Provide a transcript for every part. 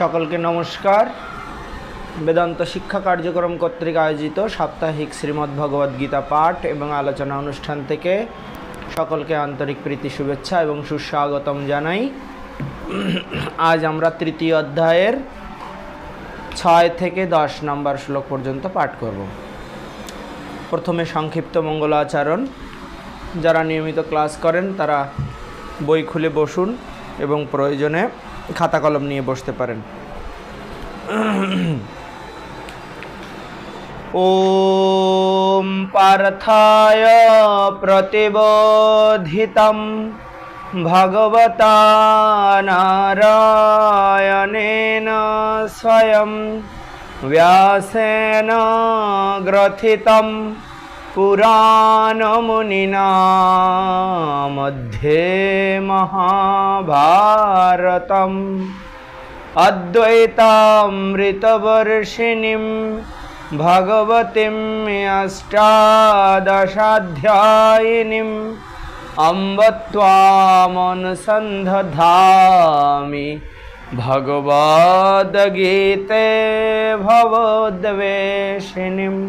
সকলকে নমস্কার। বেদান্ত শিক্ষা কার্যক্রম কর্তৃক আয়োজিত সাপ্তাহিক শ্রীমদ্ ভগবদ্ গীতা পাঠ এবং আলোচনা অনুষ্ঠান থেকে সকলকে আন্তরিক প্রীতি, শুভেচ্ছা এবং সুস্বাগতম জানাই। আজ আমরা তৃতীয় অধ্যায়ের ছয় থেকে দশ নম্বর শ্লোক পর্যন্ত পাঠ করব। প্রথমে সংক্ষিপ্ত মঙ্গলাচরণ যারা নিয়মিত ক্লাস করেন তারা বই খুলে বসুন এবং প্রয়োজনে খাতা কলম নিয়ে বসতে পারেন ॐ पार्थाय प्रतिबोधितं भगवता नारायणेन स्वयं व्यासेन ग्रथितं पुराणमुनिना मध्ये महाभारतम् अद्वैतामृतवर्षिणीं भगवतीम् अष्टादशाध्यायिनीम् अम्ब त्वामनुसन्धधामि भगवद्गीते भवद्वेषिणीम्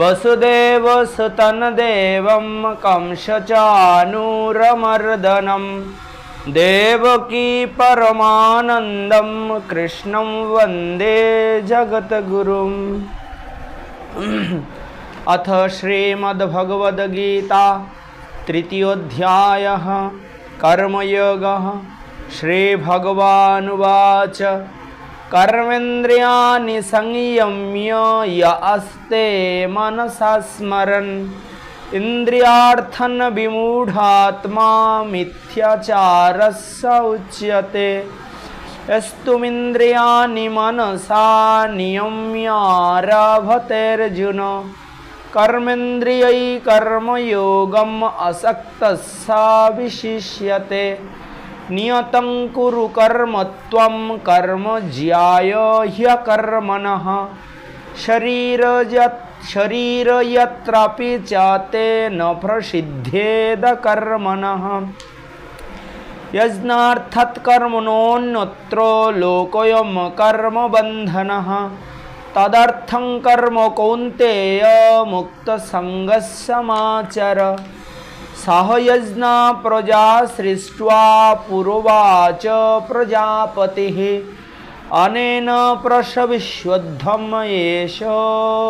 वसुदेवसुतनदेवं कंसचानूरमर्दनम् देवकी परमानन्दं कृष्णं वन्दे जगद्गुरुम् अथ श्रीमद्भगवद्गीता तृतीयोऽध्यायः कर्मयोगः श्रीभगवानुवाच कर्मेन्द्रियाणि संयम्य य अस्ते मनसा स्मरन्। इन्द्रियार्थन् विमूढात्मा मिथ्याचारः स उच्यते। यस्तुमिन्द्रियाणि मनसा नियम्यारभतेर्जुन कर्मेन्द्रियै कर्मयोगम् असक्तः विशिष्यते। नियतं कुरु कर्म त्वं कर्म ज्याय ह्यकर्मणः। शरीरजत् शरीर यत्रापि च ते न प्रसिद्धेद कर्मणः। यज्ञार्थत्कर्मणोऽन्यत्र लोकोऽयं कर्मबन्धनः। तदर्थं कर्म कौन्तेय मुक्तसङ्गः समाचर। सहयजना प्रजा सृष्ट्वा पुरोवाच प्रजापति। अनेन प्रसविश्वद्धम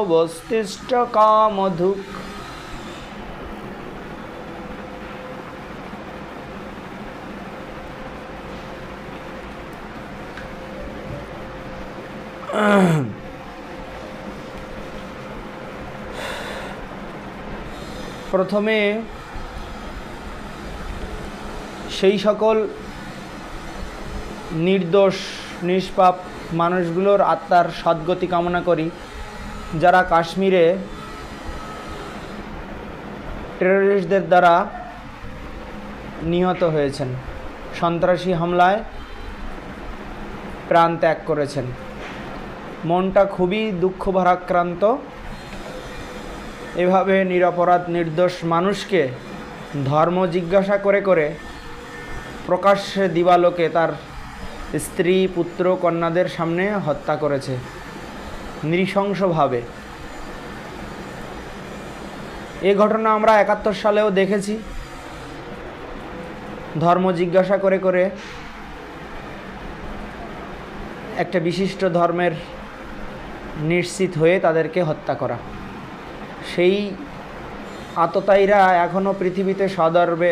वस्तिष्ठ कामधुक प्रथमे সেই সকল নির্দোষ, নিষ্পাপ মানুষগুলোর আত্মার সদ্গতি কামনা করি, যারা কাশ্মীরে টেররিস্টদের দ্বারা নিহত হয়েছেন, সন্ত্রাসী হামলায় প্রাণ ত্যাগ করেছেন। মনটা খুবই দুঃখ ভারাক্রান্ত। এভাবে নিরপরাধ, নির্দোষ মানুষকে ধর্ম জিজ্ঞাসা করে করে প্রকাশ্যে দিবালোকে তার স্ত্রী, পুত্র, কন্যাদের সামনে হত্যা করেছে। নৃশংসভাবে। এ ঘটনা আমরা একাত্তর সালেও দেখেছি। ধর্ম জিজ্ঞাসা করে করে একটা বিশিষ্ট ধর্মের নিশ্চিত হয়ে তাদেরকে হত্যা করা। সেই আততায়ীরা এখনও পৃথিবীতে সদর্বে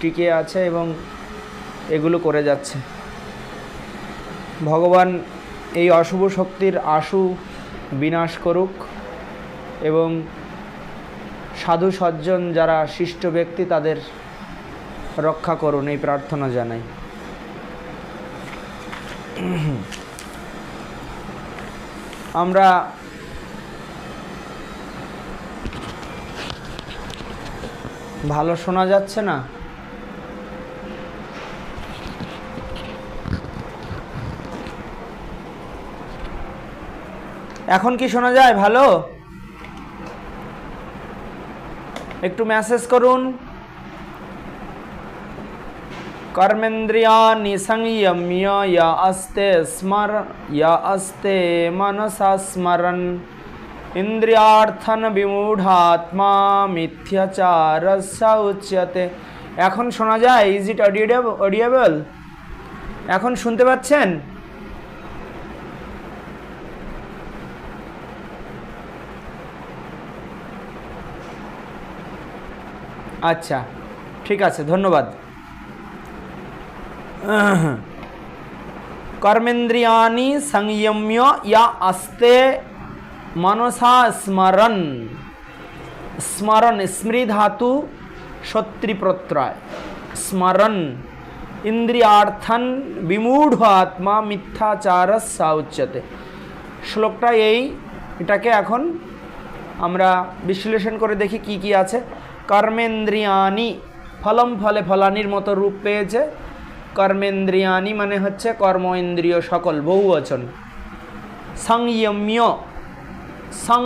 টিকে আছে এবং এগুলো করে যাচ্ছে। ভগবান এই অশুভ শক্তির আশু বিনাশ করুক এবং সাধু সজ্জন যারা শিষ্ট ব্যক্তি তাদের রক্ষা করুন এই প্রার্থনা জানাই। আমরা ভালো শোনা যাচ্ছে না? এখন কি শোনা যায়? ভালো? একটু মেসেজ করুন। কর্মেন্দ্রিয়া সংযম্য ইয়া আস্তে স্মর ইয়া আস্তে মনসা স্মরণ। ইন্দ্রিয়ার্থন বিমূঢ়াত্মা মিথ্যাচার উচ্যতে। এখন শোনা যায়? ইজ ইট অডিয়েবল এখন শুনতে পাচ্ছেন? আচ্ছা ঠিক আছে, ধন্যবাদ। কর্মেন্দ্রিয়ানি সংযম্য ইয়া আস্তে মনসা স্মরণ। স্মরণ, স্মৃধাতু ধাতু স্মরণ, ইন্দ্রিয়ার্থন বিমূঢ় আত্মা মিথ্যাচার উচ্যতে শ্লোকটা এই, এটাকে এখন আমরা বিশ্লেষণ করে দেখি কি কি আছে। কর্মেন্দ্রিয়ানি ফলম ফলে ফলানির মতো রূপ পেয়েছে। কর্মেন্দ্রিয়ানি মানে হচ্ছে কর্ম ইন্দ্রিয় সকল বহুবচন সংযম্য, সং,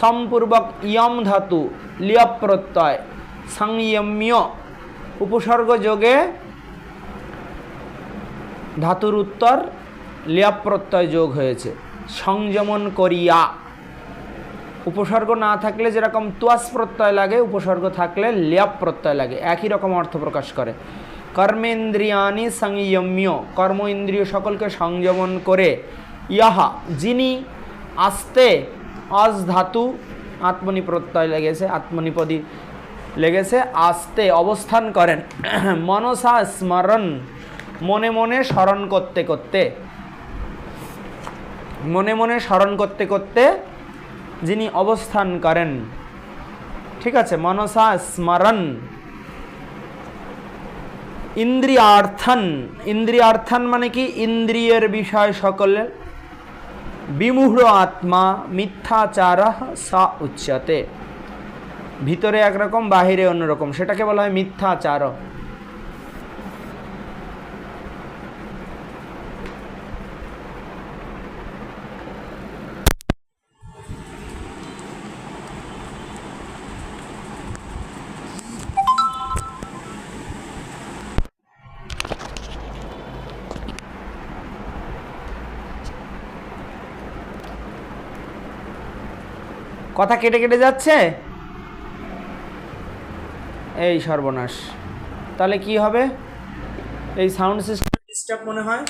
সম্পূর্বক ইয়ম ধাতু লিয় প্রত্যয় সংযম্য, উপসর্গ যোগে ধাতুর উত্তর লিয়াপ প্রত্যয় যোগ হয়েছে। সংযমন করিয়া। উপসর্গ না থাকলে যেরকম তুয়াস প্রত্যয় লাগে, উপসর্গ থাকলে ল্যাপ প্রত্যয় লাগে, একই রকম অর্থ প্রকাশ করে। কর্মেন্দ্রিয়ানি সংযম্য কর্ম ইন্দ্রিয় সকলকে সংযমন করে, ইহা যিনি আস্তে অজ ধাতু আত্মনি প্রত্যয় লেগেছে আত্মনিপদী লেগেছে, আস্তে অবস্থান করেন। মনসা স্মরণ, মনে মনে স্মরণ করতে করতে, মনে মনে স্মরণ করতে করতে যিনি অবস্থান করেন। ঠিক আছে, মনসা স্মরণ। ইন্দ্রিয়ার্থন। ইন্দ্রিয়ার্থন মানে কি? ইন্দ্রিয়ের বিষয় সকলের। বিমূঢ় আত্মা, মিথ্যাচার সা উচ্যতে ভিতরে একরকম, বাহিরে অন্যরকম। সেটাকে বলা হয় মিথ্যাচার। কথা কেটে কেটে যাচ্ছে? এই সর্বনাশ। তাহলে কি হবে? এই সাউন্ড সিস্টেম ডিস্টার্ব মনে হয়?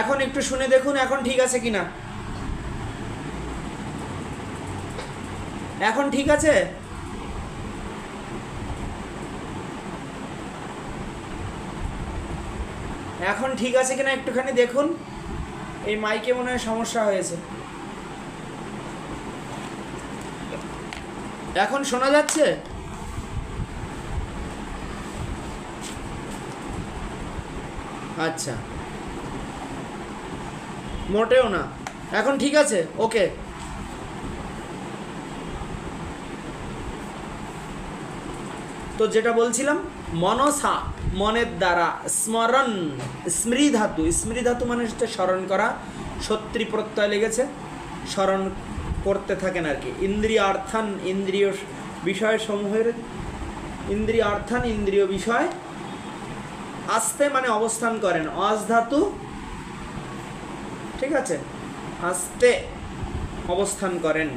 এখন একটু শুনে দেখুন, এখন ঠিক আছে কিনা? এখন ঠিক আছে? এখন ঠিক আছে কিনা একটুখানি দেখুন। এই মাইকে মনে হয় সমস্যা হয়েছে। এখন শোনা যাচ্ছে? আচ্ছা। মোটেও না। এখন ঠিক আছে, ওকে। তো যেটা বলছিলাম, মনসা, মনের দ্বারা স্মরণ স্মৃ ধাতু স্মৃ ধাতু মানে হচ্ছে স্মরণ করা। সত্রি প্রত্যয় লেগেছে, স্মরণ করতে থাকেন আর কি। ইন্দ্রিয়ার্থান ইন্দ্রিয় বিষয় সমূহের ইন্দ্রিয়ার্থান ইন্দ্রিয় বিষয় আস্তে মানে অবস্থান করেন। অজ ধাতু, ঠিক আছে, আস্তে অবস্থান করেন।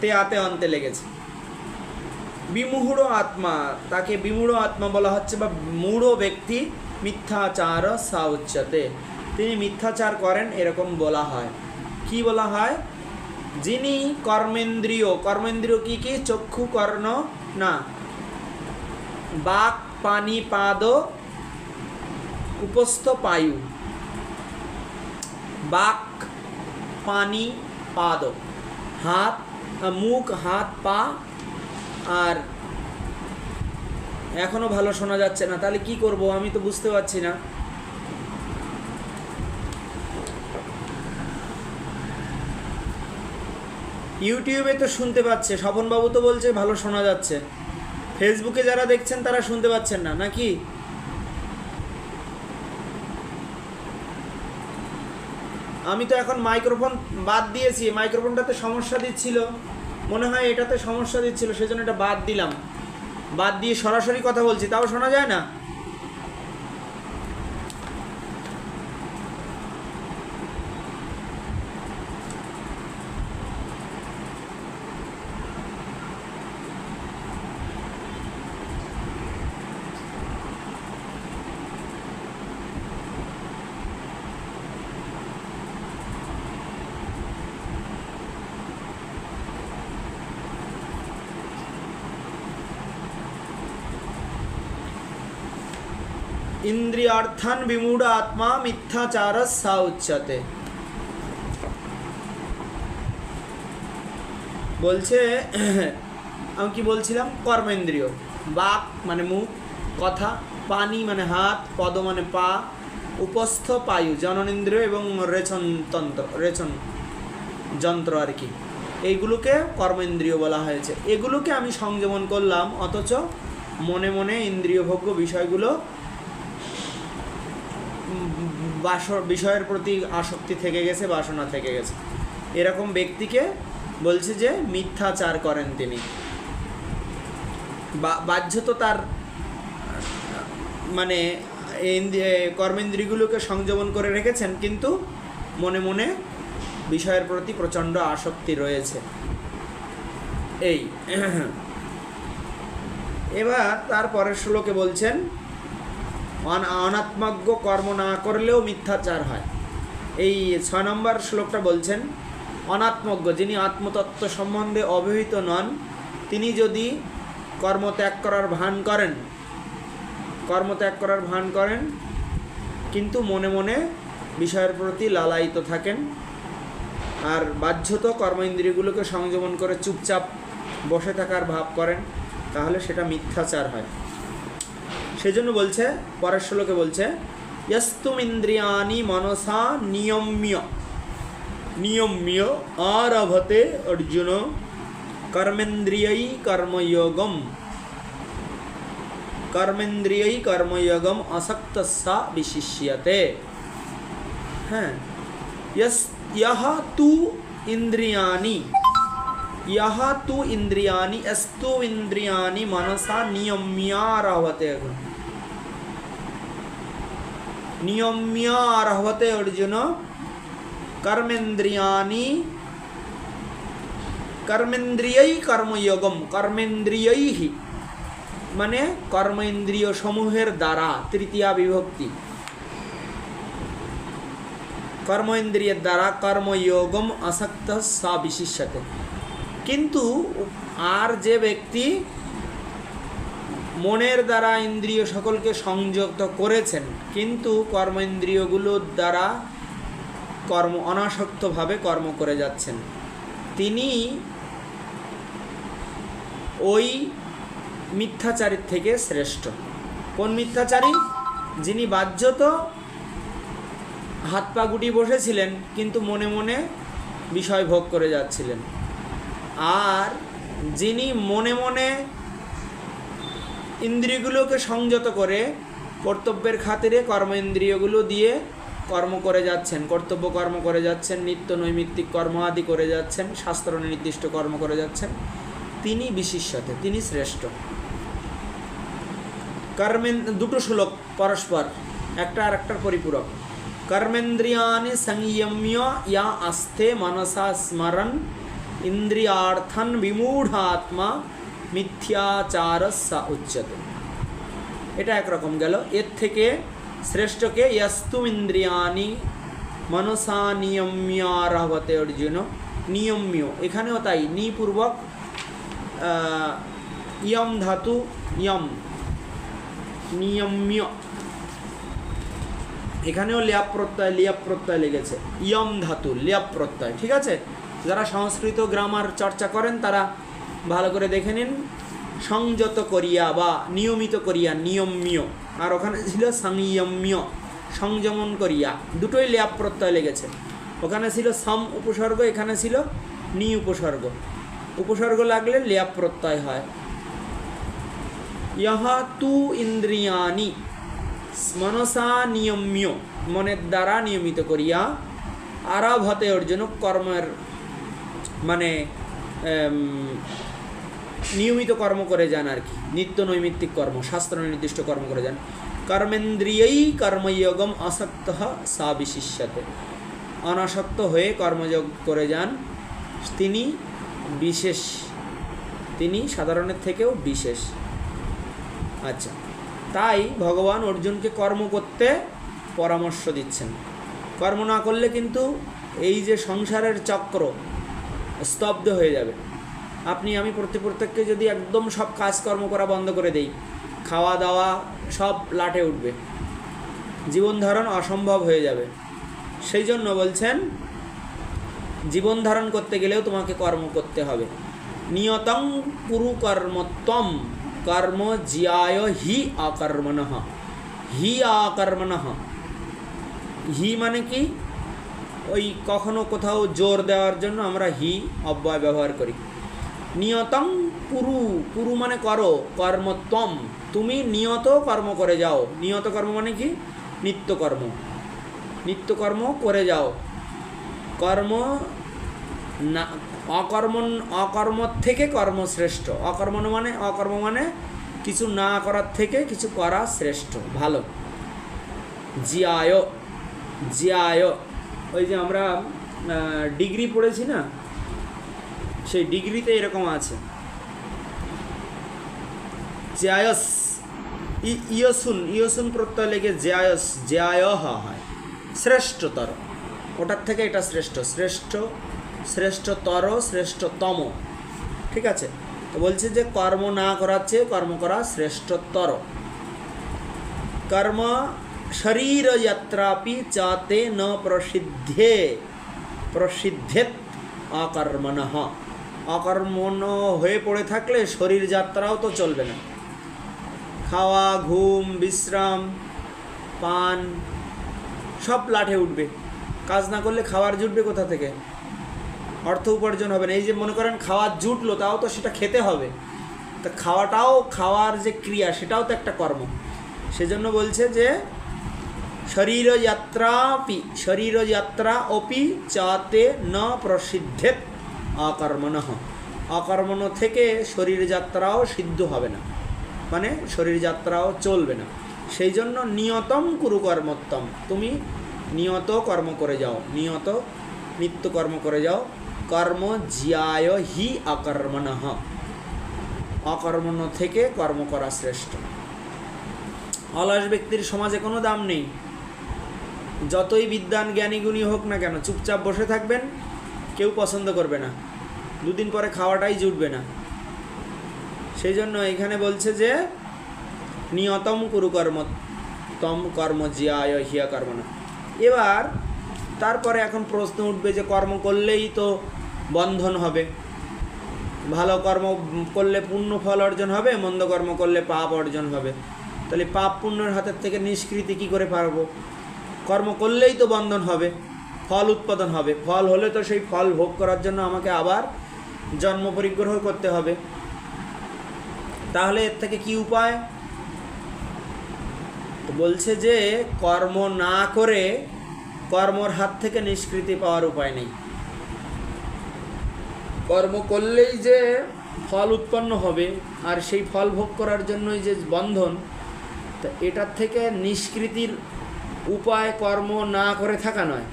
তে আতে অন্তে লেগেছে। বিমূঢ় আত্মা, তাকে বিমূঢ় আত্মা বলা হচ্ছে বা মূঢ় ব্যক্তি মিথ্যাচার সা উচ্চতে তিনি মিথ্যাচার করেন, এরকম বলা হয়। কি বলা হয়? যিনি কর্মেন্দ্রিয়, কর্মেন্দ্রীয় কি কি? চক্ষু, কর্ণ, না। বাক, পানি, পাদ, উপস্থ পায়ু। বাক, পানি, পাদ। হাত, মুখ, হাত, পা, আর এখনও ভালো শোনা যাচ্ছে না। তাহলে কি করব? আমি তো বুঝতে পারছি না। ইউটিউবে তো শুনতে পাচ্ছে, স্বপনবাবু তো বলছে ভালো শোনা যাচ্ছে। ফেসবুকে যারা দেখছেন তারা শুনতে পাচ্ছেন না, নাকি? আমি তো এখন মাইক্রোফোন বাদ দিয়েছি, মাইক্রোফোনটাতে সমস্যা দিচ্ছিল। মনে হয় এটাতে সমস্যা দিচ্ছিল, সেজন্য এটা বাদ দিলাম। বাদ দিয়ে সরাসরি কথা বলছি, তাও শোনা যায় না? ইন্দ্রিয়ার্থান বিমূঢ় আত্মা মিথ্যাচার সা উচ্চতে বলছে, আমি কি বলছিলাম? কর্মেন্দ্রিয়। বাক মানে মুখ, কথা, পানি মানে হাত, পদ মানে পা, উপস্থ পায়ু, জননেন্দ্রিয় এবং রেচন তন্ত্র, রেচন যন্ত্র আর কি। এইগুলোকে কর্মেন্দ্রিয় বলা হয়েছে। এগুলোকে আমি সংযমন করলাম, অথচ মনে মনে ইন্দ্রিয়ভোগ্য বিষয়গুলো বাস বিষয়ের প্রতি আসক্তি থেকে গেছে, বাসনা থেকে গেছে। এরকম ব্যক্তিকে বলছে যে, মিথ্যাচার করেন তিনি। বাহ্য তো তার মানে কর্মেন্দ্রিয়গুলোকে সংযমন করে রেখেছেন, কিন্তু মনে মনে বিষয়ের প্রতি প্রচণ্ড আসক্তি রয়েছে। এই। এবার তার পরের শ্লোকে বলছেন অনাত্মজ্ঞ কর্ম না করলেও মিথ্যাচার হয়। এই ছয় নম্বর শ্লোকটা বলছেন, অনাত্মজ্ঞ, যিনি আত্মতত্ত্ব সম্বন্ধে অবহিত নন, তিনি যদি কর্ম ত্যাগ করার ভান করেন, কর্ম ত্যাগ করার ভান করেন, কিন্তু মনে মনে বিষয়ের প্রতি লালায়িত থাকেন, আর বাধ্যত কর্ম ইন্দ্রিয়গুলোকে সংযমন করে চুপচাপ বসে থাকার ভাব করেন, তাহলে সেটা মিথ্যাচার হয়। সেজন্য বলছে পরের শ্লোকে বলছে यस्तुम ইন্দ্রিয়ানি মনসা নিয়ম্য নিয়ম্য আরভতে অর্জুন কর্মেন্দ্রিয়ই কর্মযোগম কর্মেন্দ্রিয়ই কর্মযোগম আসক্তসা বিশিষ্যতে হ্যাঁ यस यह तु ইন্দ্রিয়ানি यह तु ইন্দ্রিয়ানি अस्तु ইন্দ্রিয়ানি মনসা নিয়ম্যারহতে নিয়ম্যারহতে অর্জুন কর্মেন্দ্রিয়ানি কর্মেন্দ্রিয়ই কর্মযোগম কর্মেন্দ্রিয়ই মানে কর্মেন্দ্রিয় সমূহের দ্বারা তৃতীয়া বিভক্তি কর্মেন্দ্রিয়ের দ্বারা কর্মযোগম আসক্ত সা বিশিষ্যতে কিন্তু আর যে ব্যক্তি মনের দ্বারা ইন্দ্রিয় সকলকে সংযুক্ত করেছেন, কিন্তু কর্মেন্দ্রিয়গুলোর দ্বারা কর্ম অনাসক্তভাবে কর্ম করে যাচ্ছেন। তিনি ওই মিথ্যাচারীর থেকে শ্রেষ্ঠ। কোন মিথ্যাচারী? যিনি বাহ্যত হাত পা গুটি বসেছিলেন, কিন্তু মনে মনে বিষয় ভোগ করে যাচ্ছিলেন। আর যিনি মনে মনে ইন্দ্রিয়গুলোকে সংযত করে কর্তব্যের খাতিরে কর্মেন্দ্রিয়গুলো দিয়ে কর্ম করে যাচ্ছেন, কর্তব্য কর্ম করে যাচ্ছেন, নিত্য নৈমিত্তিক কর্ম আদি করে যাচ্ছেন, শাস্ত্র নির্দিষ্ট কর্ম করে যাচ্ছেন। তিনি বিশিষ্যতে, তিনি শ্রেষ্ঠ। কর্মেন, দুটো শ্লোক পরস্পর, একটা আর একটার পরিপূরক। কর্মেন্দ্রিয়ানি সংযম্য ইয়া আস্থে মনসা স্মরণ, ইন্দ্রিয়ার্থন বিমূঢ়াত্মা মিথ্যাচার সা উচ্চতে। এটা একরকম গেল। এর থেকে শ্রেষ্ঠকে ইয়াস্তুম ইন্দ্রিয়ানি মনসা নিয়ম্যারহবতে অর্জুন। নিয়ম্য। এখানেও তাই। নিপূর্বক ইয়ম ধাতু, ইয়ম। নিয়ম্য। এখানেও লেয়াপ প্রত্যয় লিয়াপ প্রত্যয় লেগেছে। ইয়ম ধাতু লেয়াপ প্রত্যয় ঠিক আছে? যারা সংস্কৃত গ্রামার চর্চা করেন, তারা ভালো করে দেখে নিন। সংযত করিয়া বা নিয়মিত করিয়া নিয়ম্য। আর ওখানে ছিল সংযম্য, সংযমন করিয়া। দুটোই লেয়াপ প্রত্যয় লেগেছে। ওখানে ছিল সম উপসর্গ, এখানে ছিল নি উপসর্গ। উপসর্গ লাগলে লেয়াপ প্রত্যয় হয়। ইহা তু ইন্দ্রিয়ানি মনসা নিয়ম্য, মনের দ্বারা নিয়মিত করিয়া আরাভতে অর্জুন কর্মের মানে নিয়মিত কর্ম করে যান আর কি। নিত্য নৈমিত্তিক কর্ম, শাস্ত্র নির্দিষ্ট কর্ম করে যান। কর্মেন্দ্রিয়ই কর্মযোগম আসক্ত সা বিশিষ্যতে অনাসক্ত হয়ে কর্মযোগ করে যান। তিনি বিশেষ, তিনি সাধারণের থেকেও বিশেষ। আচ্ছা তাই ভগবান অর্জুনকে কর্ম করতে পরামর্শ দিচ্ছেন। কর্ম না করলে কিন্তু এই যে সংসারের চক্র স্তব্ধ হয়ে যাবে। আপনি, আমি প্রত্যেক প্রত্যেককে যদি একদম সব কাজকর্ম করা বন্ধ করে দেই, খাওয়া দাওয়া সব লাটে উঠবে। জীবন ধারণ অসম্ভব হয়ে যাবে। সেই জন্য বলছেন, জীবন ধারণ করতে গেলেও তোমাকে কর্ম করতে হবে। নিয়তং কুরু কর্মত্বম, কর্ম জিয়ায় হি আকর্মণ। হি আকর্মণ। হি মানে কি? ওই কখনো কোথাও জোর দেওয়ার জন্য আমরা হি অব্যয় ব্যবহার করি। নিয়তম কুরু কুরু মানে করো, কর্মত্বম। তুমি নিয়ত কর্ম করে যাও। নিয়ত কর্ম মানে কি? নিত্যকর্ম নিত্যকর্ম করে যাও। কর্ম না, অকর্ম অকর্ম থেকে কর্ম শ্রেষ্ঠ অকর্ম মানে অকর্ম মানে কিছু না করার থেকে কিছু করা শ্রেষ্ঠ। ভালো। জিয়ায় জিয়ায় ওই যে আমরা ডিগ্রি পড়েছি না, সেই ডিগ্রিতে এরকম আছে। জ্যায়স, ই- ইয়সুন ইয়সুন প্রত্যয় লেগে জ্যায়স জ্যায় হয়। শ্রেষ্ঠতর। ওটার থেকে এটা শ্রেষ্ঠ শ্রেষ্ঠ, শ্রেষ্ঠতর, শ্রেষ্ঠতম। ঠিক আছে? তো বলছে যে কর্ম না করার চেয়ে কর্ম করা শ্রেষ্ঠতর। কর্ম শরীর যাত্রাপি চাতে ন প্রসিদ্ধে প্রসিদ্ধেত অকর্মণ অকর্মণ হয়ে পড়ে থাকলে শরীর যাত্রাও তো চলবে না। খাওয়া, ঘুম, বিশ্রাম, পান, সব লাঠে উঠবে। কাজ না করলে খাবার জুটবে কোথা থেকে? অর্থ উপার্জন হবে না। এই যে মনে করেন খাওয়ার জুটলো, তাও তো সেটা খেতে হবে। তা খাওয়াটাও, খাওয়ার যে ক্রিয়া, সেটাও তো একটা কর্ম। সেজন্য বলছে যে শরীর যাত্রাপি শরীর অপি চাতে ন প্রসিদ্ধেত অকর্মণ অকর্মণ থেকে শরীরযাত্রাও সিদ্ধ হবে না। মানে শরীরযাত্রাও চলবে না। সেই জন্য নিয়তম কুরু কর্মোত্তম তুমি নিয়ত কর্ম করে যাও, নিয়ত নিত্য কর্ম করে যাও। কর্ম জিয়ায় হি অকর্মণ অকর্মণ থেকে কর্ম করা শ্রেষ্ঠ। অলস ব্যক্তির সমাজে কোনো দাম নেই। যতই বিদ্যান জ্ঞানী গুণী হোক না কেন, চুপচাপ বসে থাকবেন, কেউ পছন্দ করবে না। দুদিন পরে খাওয়াটাই জুটবে না। সেই জন্য এখানে বলছে যে, নিয়তম কুরু কর্ম, তম কর্ম জিয়ায় হিয়া কর্ম না। এবার তারপরে এখন প্রশ্ন উঠবে যে, কর্ম করলেই তো বন্ধন হবে। ভালো কর্ম করলে পুণ্য ফল অর্জন হবে, মন্দ কর্ম করলে পাপ অর্জন হবে। তাহলে পাপ পুণ্যের হাতের থেকে নিষ্কৃতি কী করে পারব কর্ম করলেই তো বন্ধন হবে, ফল উৎপাদন হবে। ফল হলে তো সেই ফল ভোগ করার জন্য আমাকে আবার জন্ম পরিগ্রহ করতে হবে। তাহলে এর থেকে কি উপায়? বলছে যে কর্ম না করে কর্মর হাত থেকে নিষ্কৃতি পাওয়ার উপায় নেই। কর্ম করলেই যে ফল উৎপন্ন হবে আর সেই ফল ভোগ করার জন্যই যে বন্ধন, তা এটার থেকে নিষ্কৃতির উপায় কর্ম না করে থাকা নয়।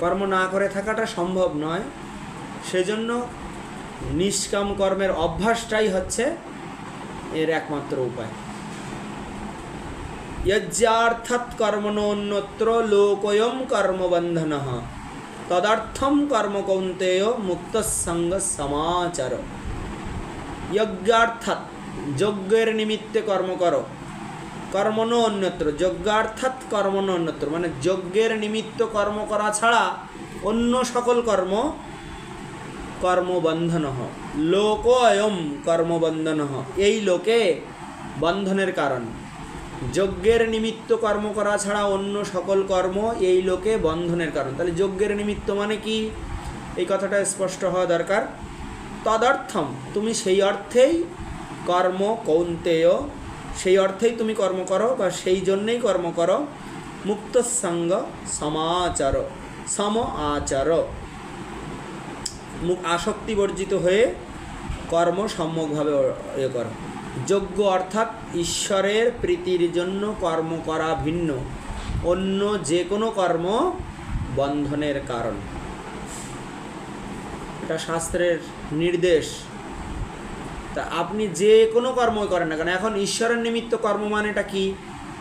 কর্ম না করে থাকাটা সম্ভব নয়। সেজন্য নিষ্কাম কর্মের অভ্যাসটাই হচ্ছে এর একমাত্র উপায়। যজ্ঞার্থাৎ কর্মণোন্যত্র লোকয়ম কর্মবন্ধন তদর্থম কর্ম কৌন্তেয় মুক্ত সঙ্গ সমাচার। যজ্ঞার্থাৎ যজ্ঞের নিমিত্তে কর্ম করো। কর্মণ অন্যত্র যজ্ঞার্থাৎ কর্মণ অন্যত্র মানে যজ্ঞের নিমিত্ত কর্ম করা ছাড়া অন্য সকল কর্ম কর্মবন্ধন। লোক অয়ম কর্মবন্ধন। এই লোকে বন্ধনের কারণ। যজ্ঞের নিমিত্ত কর্ম করা ছাড়া অন্য সকল কর্ম এই লোকে বন্ধনের কারণ। তাহলে যজ্ঞের নিমিত্ত মানে কি? এই কথাটা স্পষ্ট হওয়া দরকার। তদর্থম, তুমি সেই অর্থেই কর্ম কৌন্তেয় সেই অর্থেই তুমি কর্ম করো বা সেই জন্যেই কর্ম করো। মুক্ত সঙ্গ সমাচার, সম আচার। আসক্তি বর্জিত হয়ে কর্ম সম্যকভাবে ইয়ে করা। যোগ্য অর্থাৎ ঈশ্বরের প্রীতির জন্য কর্ম করা ভিন্ন, অন্য যে কোনো কর্ম বন্ধনের কারণ। এটা শাস্ত্রের নির্দেশ। তা আপনি যে কোনো কর্মই করেন না কেন, এখন ঈশ্বরের নিমিত্ত কর্ম মানেটা কি?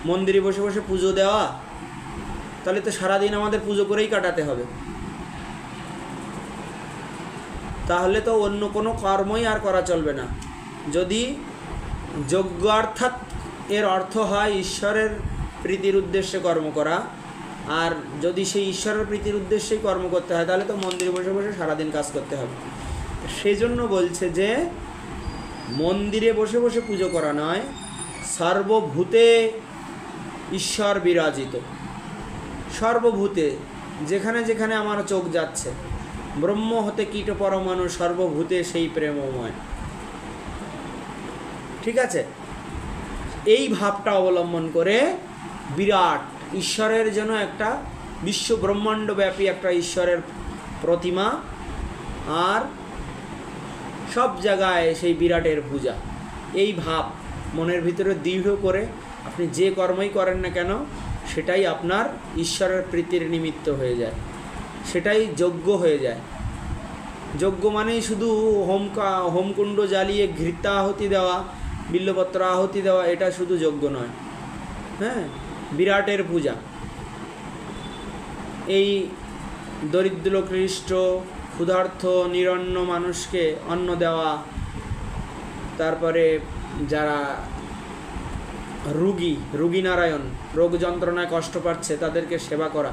মন্দিরে বসে বসে পুজো দেওয়া? তাহলে তো সারাদিন আমাদের পুজো করেই কাটাতে হবে। তাহলে তো অন্য কোনো কর্মই আর করা চলবে না। যদি যোগ্য অর্থাৎ এর অর্থ হয় ঈশ্বরের প্রীতির উদ্দেশ্যে কর্ম করা, আর যদি সেই ঈশ্বরের প্রীতির উদ্দেশ্যেই কর্ম করতে হয়, তাহলে তো মন্দিরে বসে বসে সারাদিন কাজ করতে হবে। সেই জন্য বলছে যে মন্দিরে বসে বসে পুজো করা নয়, সর্বভূতে ঈশ্বর বিরাজিত। সর্বভূতে, যেখানে যেখানে আমার চোখ যাচ্ছে, ব্রহ্ম হতে কীট পরমাণু সর্বভূতে সেই প্রেমময়। ঠিক আছে? এই ভাবটা অবলম্বন করে বিরাট ঈশ্বরের যেন একটা বিশ্ব ব্রহ্মাণ্ডব্যাপী একটা ঈশ্বরের প্রতিমা আর সব জায়গায় সেই বিরাটের পূজা। এই ভাব মনের ভিতরে দৃঢ় করে আপনি যে কর্মই করেন না কেন, সেটাই আপনার ঈশ্বরের প্রীতির নিমিত্ত হয়ে যায়। সেটাই যোগ্য হয়ে যায়। যজ্ঞ মানেই শুধু হোমকা হোমকুণ্ড জ্বালিয়ে ঘৃতা আহুতি দেওয়া, বিল্লপত্র আহতি দেওয়া, এটা শুধু যোগ্য নয়। হ্যাঁ? বিরাটের পূজা। এই দরিদ্র ক্লিষ্ট ক্ষুধার্থ নিরন্ন মানুষকে অন্ন দেওয়া, তারপরে যারা রুগী রুগী নারায়ণ রোগ যন্ত্রণায় কষ্ট পাচ্ছে, তাদেরকে সেবা করা।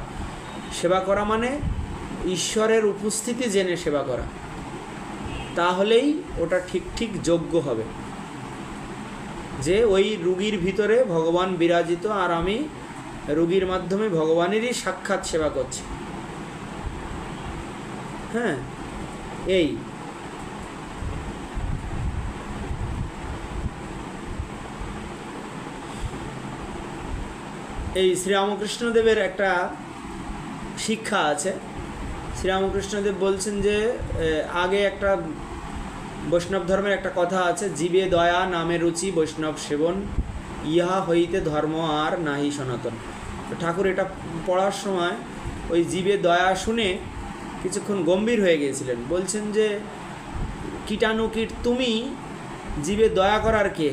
সেবা করা মানে ঈশ্বরের উপস্থিতি জেনে সেবা করা। তাহলেই ওটা ঠিক ঠিক যোগ্য হবে। যে ওই রুগীর ভিতরে ভগবান বিরাজিত আর আমি রুগীর মাধ্যমে ভগবানেরই সাক্ষাৎ সেবা করছি। হ্যাঁ এই। এই শ্রীরামকৃষ্ণদেবের একটা শিক্ষা আছে। শ্রীরামকৃষ্ণদেব বলছেন যে আগে একটা বৈষ্ণব ধর্মের একটা কথা আছে, জীবে দয়া নামে রুচি বৈষ্ণব সেবন, ইহা হইতে ধর্ম আর নাহি সনাতন। তো ঠাকুর এটা পড়ার সময় ওই জীবে দয়া শুনে কিছুক্ষণ গম্ভীর হয়ে গিয়েছিলেন। বলছেন যে কীটাণুকীট তুমি জীবে দয়া করার কে?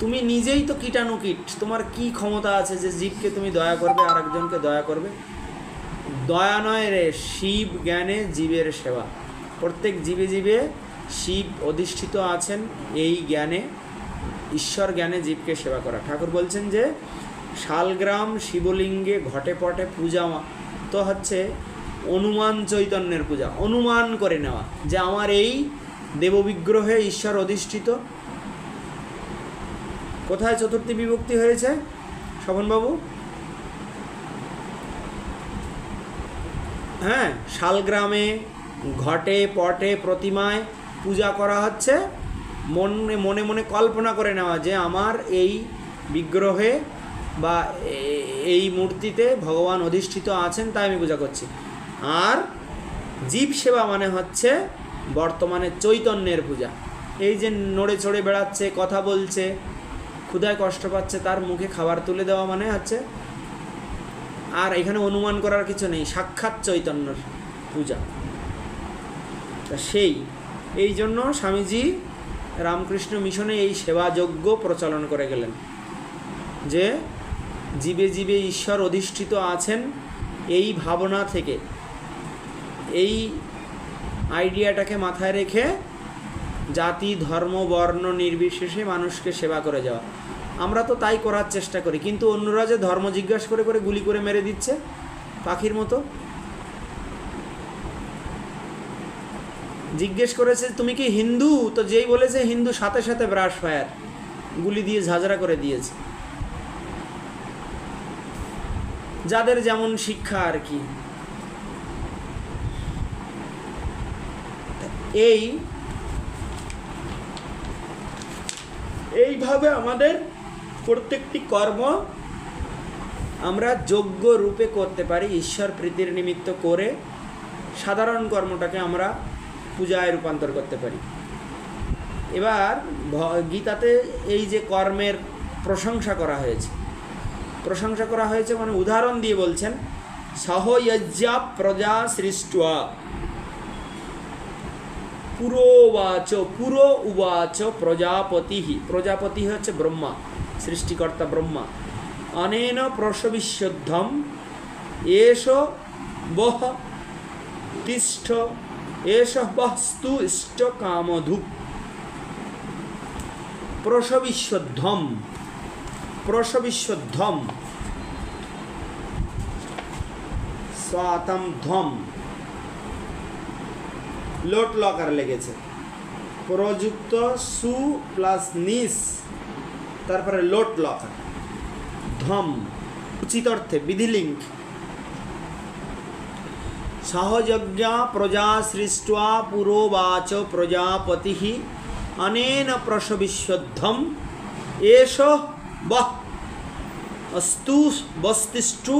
তুমি নিজেই তো কীটাণুকীট তোমার কি ক্ষমতা আছে যে জীবকে তুমি দয়া করবে, আর একজনকে দয়া করবে? দয়া নয় রে, শিব জ্ঞানে জীবের সেবা। প্রত্যেক জীবে জীবে শিব অধিষ্ঠিত আছেন, এই জ্ঞানে, ঈশ্বর জ্ঞানে জীবকে সেবা করা। ঠাকুর বলছেন যে, শালগ্রাম শিবলিঙ্গে ঘটে পটে পূজা তো হচ্ছে অনুমান চৈতন্যের পূজা, অনুমান করে নেওয়া যে আমার এই দেববিগ্রহে ঈশ্বর অধিষ্ঠিত। কোথায় চতুর্থী বিভক্তি হয়েছে? শোভনবাবু হ্যাঁ শালগ্রামে ঘটে, পটে, প্রতিমায় পূজা করা হচ্ছে। মনে মনে মনে কল্পনা করে নেওয়া যে আমার এই বিগ্রহে বা এই মূর্তিতে ভগবান অধিষ্ঠিত আছেন তাই আমি পূজা করছি। আর জীব সেবা মানে হচ্ছে বর্তমানে চৈতন্যের পূজা। এই যে নড়ে চড়ে বেড়াচ্ছে, কথা বলছে, ক্ষুধায় কষ্ট পাচ্ছে, তার মুখে খাবার তুলে দেওয়া মানে হচ্ছে আর এখানে অনুমান করার কিছু নেই, সাক্ষাৎ চৈতন্যর পূজা। তা সেই, এই জন্য স্বামীজি রামকৃষ্ণ মিশনে এই সেবাযজ্ঞ প্রচলন করে গেলেন। যে জীবে জীবে ঈশ্বর অধিষ্ঠিত আছেন এই ভাবনা থেকে। এই আইডিয়াটাকে মাথায় রেখে জাতি, ধর্ম, বর্ণ নির্বিশেষে মানুষকে সেবা করে যাওয়া। আমরা তো তাই করার চেষ্টা করি, কিন্তু অন্যরা যে ধর্ম জিজ্ঞাসা করে করে গুলি করে মেরে দিচ্ছে, পাখির মতো। জিজ্ঞেস করেছে, তুমি কি হিন্দু? তো যেই বলেছে, হিন্দু সাথে সাথে ব্রাশ ফায়ার, গুলি দিয়ে ঝাঁঝরা করে দিয়েছে। যাদের যেমন শিক্ষা আর কি। এই, এইভাবে আমাদের প্রত্যেকটি কর্ম আমরা যোগ্য রূপে করতে পারি, ঈশ্বর প্রীতির নিমিত্ত করে সাধারণ কর্মটাকে আমরা পূজায় রূপান্তর করতে পারি। এবার গীতাতে এই যে কর্মের প্রশংসা করা হয়েছে প্রশংসা করা হয়েছে মানে উদাহরণ দিয়ে বলছেন সহয়জ্ঞা প্রজা সৃষ্টা পুরোবাচ পুরো উবাচ প্রজাপতি প্রজাপতি হচ্ছে ব্রহ্মা, সৃষ্টিকর্তা ব্রহ্মা। অনেন প্রসবিশুদ্ধম এষ বহ তিষ্ঠ, এষ বস্তু ইষ্ট কামধু প্রসবিশুদ্ধম প্রসবিশুদ্ধম স্বাতম ধ্বম লোট লকার লেগেছে। প্রযুক্ত সু প্লাস নিস, তারপরে লোট লকার। ধম, উচিত অর্থে বিধিলিঙ্ক সহযজ্ঞা প্রজা সৃষ্টা পুরোবাচ প্রজাপতি। অনেন প্রসবিশ্বদ্ধম এষ বহ অস্তু বস্তিষ্টু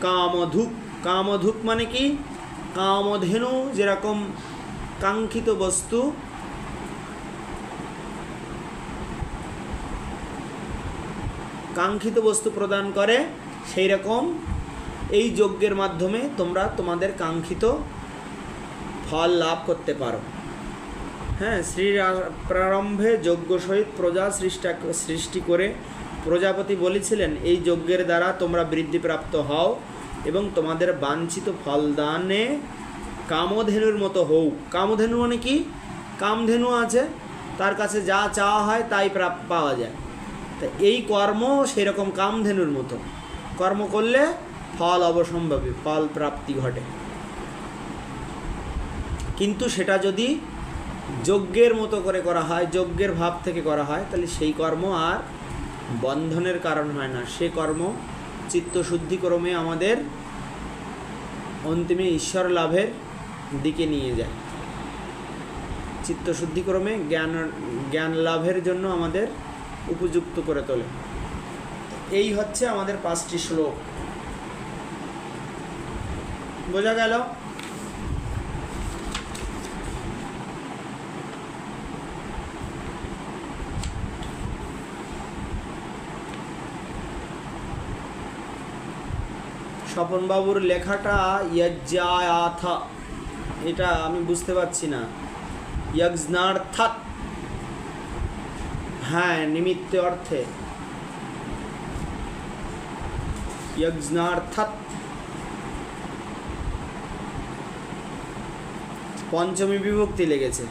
কামধুক কামধুক মানে কি কামধেনু যেরকম কাঙ্ক্ষিত বস্তু কাঙ্ক্ষিত বস্তু প্রদান করে সেই রকম। এই যজ্ঞের মাধ্যমে তোমরা তোমাদের কাঙ্ক্ষিত ফল লাভ করতে পারো। হ্যাঁ শ্রী প্রারম্ভে যজ্ঞ সহিত প্রজা সৃষ্টা সৃষ্টি করে প্রজাপতি বলেছিলেন, এই যজ্ঞের দ্বারা তোমরা বৃদ্ধিপ্রাপ্ত হও এবং তোমাদের বাঞ্ছিত ফলদানে কামধেনুর মতো হও। কামধেনু মানে কি? কামধেনু আছে, তার কাছে যা চাওয়া হয় তাই পাওয়া যায়। তা এই কর্ম সেরকম কামধেনুর মতো। কর্ম করলে ফল অবসম্ভাবী, ফল প্রাপ্তি ঘটে। কিন্তু সেটা যদি যজ্ঞের মতো করে করা হয়, যজ্ঞের ভাব থেকে করা হয়, তাহলে সেই কর্ম আর বন্ধনের কারণ হয় না। সে কর্ম চিত্তশুদ্ধিক্রমে আমাদের অন্তিমে ঈশ্বর লাভের দিকে নিয়ে যায়। চিত্তশুদ্ধিক্রমে জ্ঞান জ্ঞান লাভের জন্য আমাদের উপযুক্ত করে তোলে। এই হচ্ছে আমাদের পাঁচটি শ্লোক। বোঝা গেল? স্বপনবাবুর লেখাটা ইয়জ্জায়াথ। এটা আমি বুঝতে পারছি না। যজ্ঞার্থাৎ হ্যাঁ নিমিত্ত অর্থে। যজ্ঞার্থাৎ পঞ্চমী বিভক্তি লেগেছে।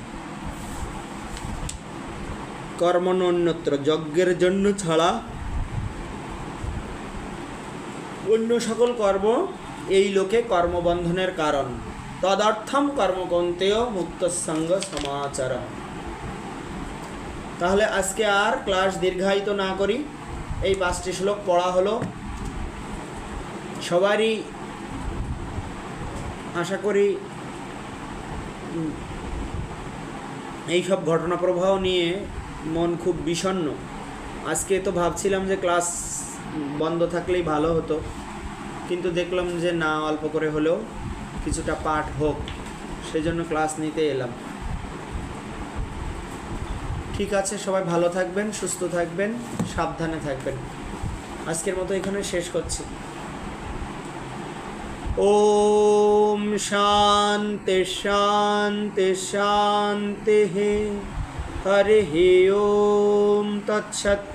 কর্মণ্যত্র যজ্ঞের জন্য ছাড়া অন্য সকল কর্ম এই লোকে কর্মবন্ধনের কারণ। তদর্থম কর্মকন্তেয় মুক্তসঙ্গ সমাচার তাহলে আজকে আর ক্লাস দীর্ঘায়িত না করি। এই পাঁচটি শ্লোক পড়া হলো। সবারই আশা করি এই সব ঘটনা প্রবাহ নিয়ে মন খুব বিষণ্ণ। আজকে তো ভাবছিলাম যে ক্লাস বন্ধ থাকলেই ভালো হতো। কিন্তু দেখলাম যে না, অল্প করে হলেও কিছুটা পাঠ হোক, সেজন্য ক্লাস নিতে এলাম। ঠিক আছে, সবাই ভালো থাকবেন, সুস্থ থাকবেন, সাবধানে থাকবেন। আজকের মতো এখানে শেষ করছি। ওম শান্তি শান্তি শান্তি হে। ওম তৎসৎ।